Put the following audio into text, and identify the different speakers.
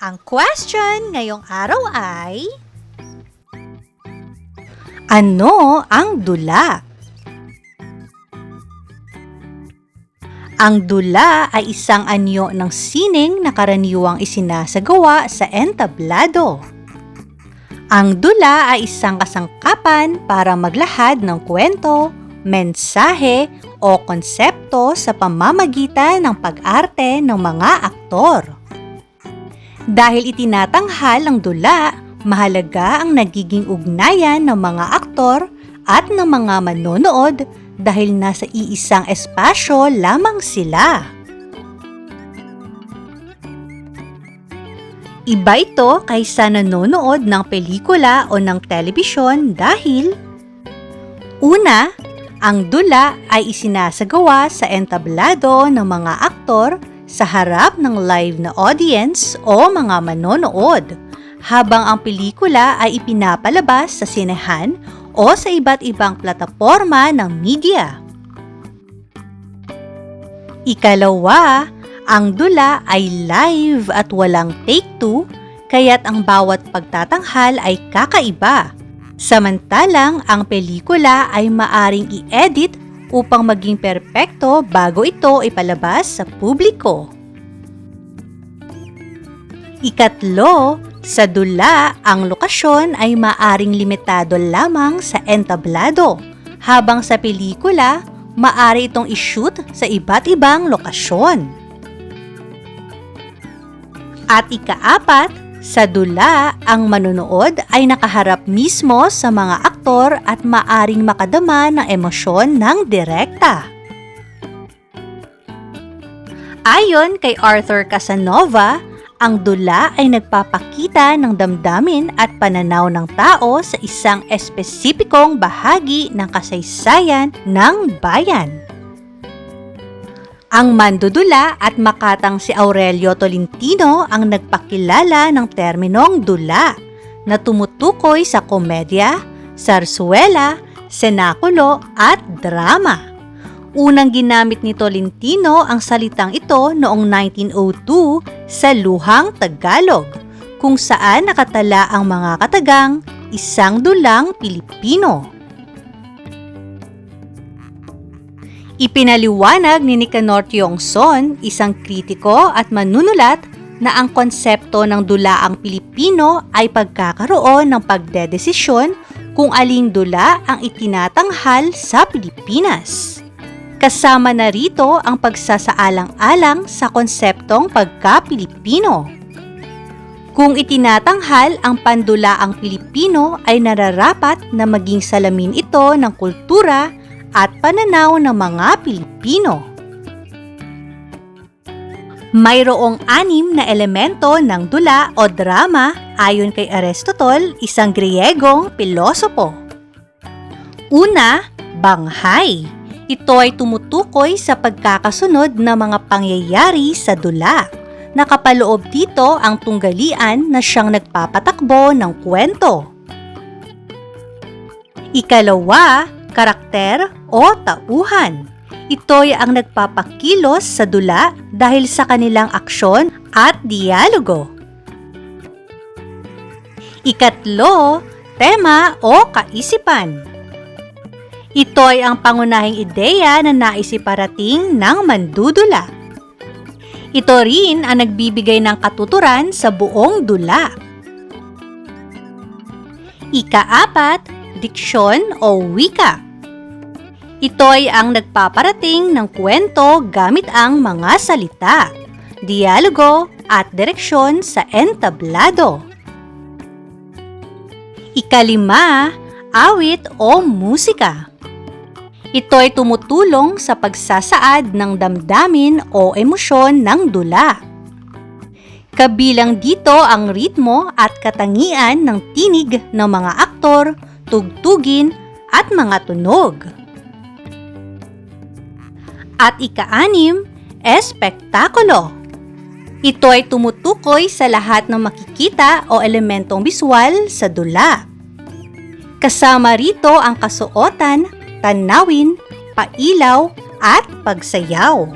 Speaker 1: Ang question ngayong araw ay Ano ang dula? Ang dula ay isang anyo ng sining na karaniwang isinasagawa sa entablado. Ang dula ay isang kasangkapan para maglahad ng kwento, mensahe o konsepto sa pamamagitan ng pag-arte ng mga aktor. Dahil itinatanghal ang dula, mahalaga ang nagiging ugnayan ng mga aktor at ng mga manonood dahil nasa iisang espasyo lamang sila. Iba ito kaysa nanonood ng pelikula o ng telebisyon dahil Una, ang dula ay isinasagawa sa entablado ng mga aktor sa harap ng live na audience o mga manonood, habang ang pelikula ay ipinapalabas sa sinehan o sa iba't ibang plataforma ng media. Ikalawa, ang dula ay live at walang take two, kaya't ang bawat pagtatanghal ay kakaiba. Samantalang ang pelikula ay maaring i-edit upang maging perpekto bago ito ipalabas sa publiko. Ikatlo, sa dula, ang lokasyon ay maaring limitado lamang sa entablado, habang sa pelikula, maari itong ishoot sa iba't ibang lokasyon. At ikaapat, sa dula, ang manonood ay nakaharap mismo sa mga aktor at maaring makadama ng emosyon ng direkta. Ayon kay Arthur Casanova, ang dula ay nagpapakita ng damdamin at pananaw ng tao sa isang espesipikong bahagi ng kasaysayan ng bayan. Ang mandudula at makatang si Aurelio Tolentino ang nagpakilala ng terminong dula na tumutukoy sa komedya, sarsuela, senakulo at drama. Unang ginamit ni Tolentino ang salitang ito noong 1902 sa Luhang Tagalog, kung saan nakatala ang mga katagang isang dulang Pilipino. Ipinaliwanag ni Nicanor Tiongson, isang kritiko at manunulat, na ang konsepto ng dulaang Pilipino ay pagkakaroon ng pagdedesisyon kung aling dula ang itinatanghal sa Pilipinas. Kasama na rito ang pagsasaalang-alang sa konseptong pagka-Pilipino. Kung itinatanghal ang pandulaang Pilipino ay nararapat na maging salamin ito ng kultura at pananaw ng mga Pilipino. Mayroong anim na elemento ng dula o drama ayon kay Aristotle, isang Griegong pilosopo. Una, banghay. Ito ay tumutukoy sa pagkakasunod ng mga pangyayari sa dula. Nakapaloob dito ang tunggalian na siyang nagpapatakbo ng kwento. Ikalawa, karakter o tauhan. Ito'y ang nagpapakilos sa dula dahil sa kanilang aksyon at dialogo. Ikatlo, tema o kaisipan. Ito ay ang pangunahing ideya na naisiparating ng mandudula. Ito rin ang nagbibigay ng katuturan sa buong dula. Ikaapat, diksyon o wika. Ito ay ang nagpaparating ng kwento gamit ang mga salita, dialogo at direksyon sa entablado. Ikalima, awit o musika. Ito ay tumutulong sa pagsasaad ng damdamin o emosyon ng dula. Kabilang dito ang ritmo at katangian ng tinig ng mga aktor, tugtugin at mga tunog. At ikaanim, espektakulo. Ito ay tumutukoy sa lahat ng makikita o elementong biswal sa dula. Kasama rito ang kasuotan, tanawin, pailaw, at pagsayaw.